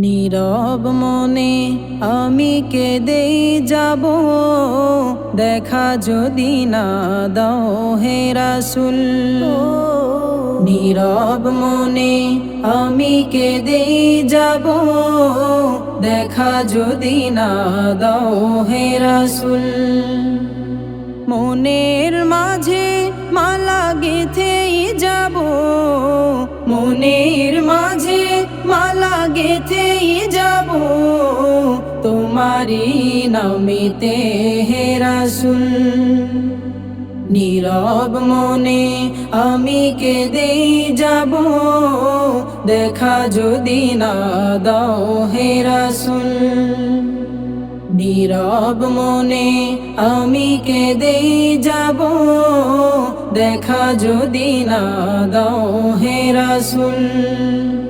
নীরব মনে আমি কেঁদেই যাব। দেখা যদি না দাও হে রাসুল। নীরব মনে আমি কেঁদেই যাব। দেখা যদি না দাও হে রাসুল। মনের মাঝে মালা গেথেই যাব। মনের মাঝে গেথেই যাব। তোমারি নামিতে হে রাসুল। নীরব মনে আমি কেঁদেই যাব। দেখা যদি না দাও হে রাসুল। নীরব মনে আমি কেঁদেই যাব। দেখা যদি না দাও হে রাসুল।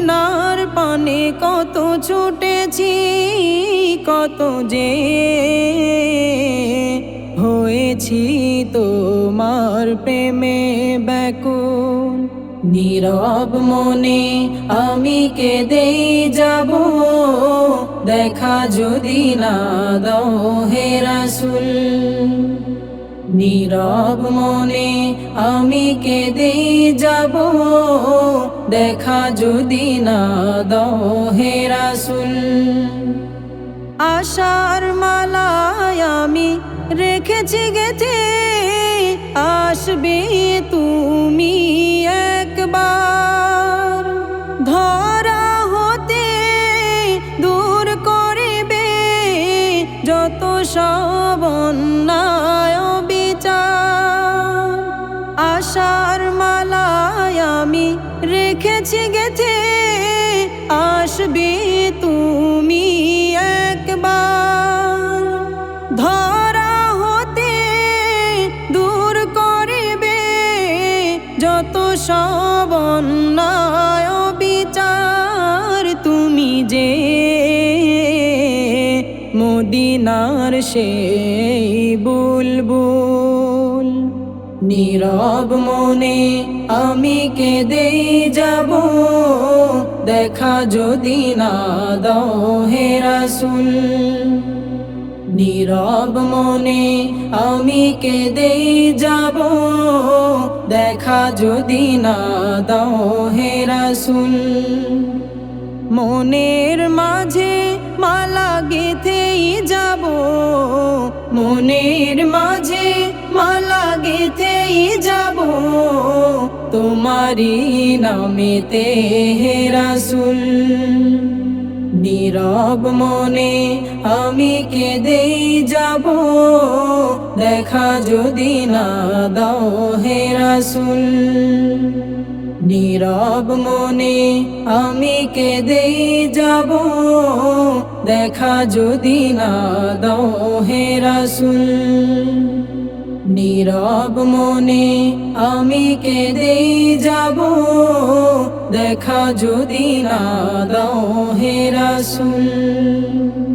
মদিনার পানে কত ছুটেছি, কত যে হয়েছি তোমার প্রেমে ব্যাকুল। নীরব মনে আমি কেঁদেই যাব, দেখা যদি না দাও হে রাসুল। নীরব মনে আমি কেঁদেই যাব দেখা যদি না দাও হে রাসুল। আশার মালায় আমি রেখেছি গেছে আসবে তুমি একবার। ধরা হতে দূর করবে যত সব রেখেছি গেছে আসবে তুমি একবার ধরা হতে দূর করবে যত সব বিচার তুমি যে মদিনার সেই বুলবুল নীরব মনে আমি কেঁদেই যাব। দেখা যদি না দাও হে রাসুল। নীরব মনে আমি কেঁদেই যাব। দেখা যদি না দাও হে মনের মাঝে মালা গেথেই যাব। মনের মাঝে যাব তোমারি নামেতে রাসুল। নীরব মনে আমি কেঁদেই যাব, দেখা যদি না দাও হে রাসুল। নীরব মনে আমি কেঁদেই যাব, দেখা যদি না দাও হে রাসুল। নীরব মনে আমি কেঁদেই যাব। দেখা যদি না দাও হে রাসুল।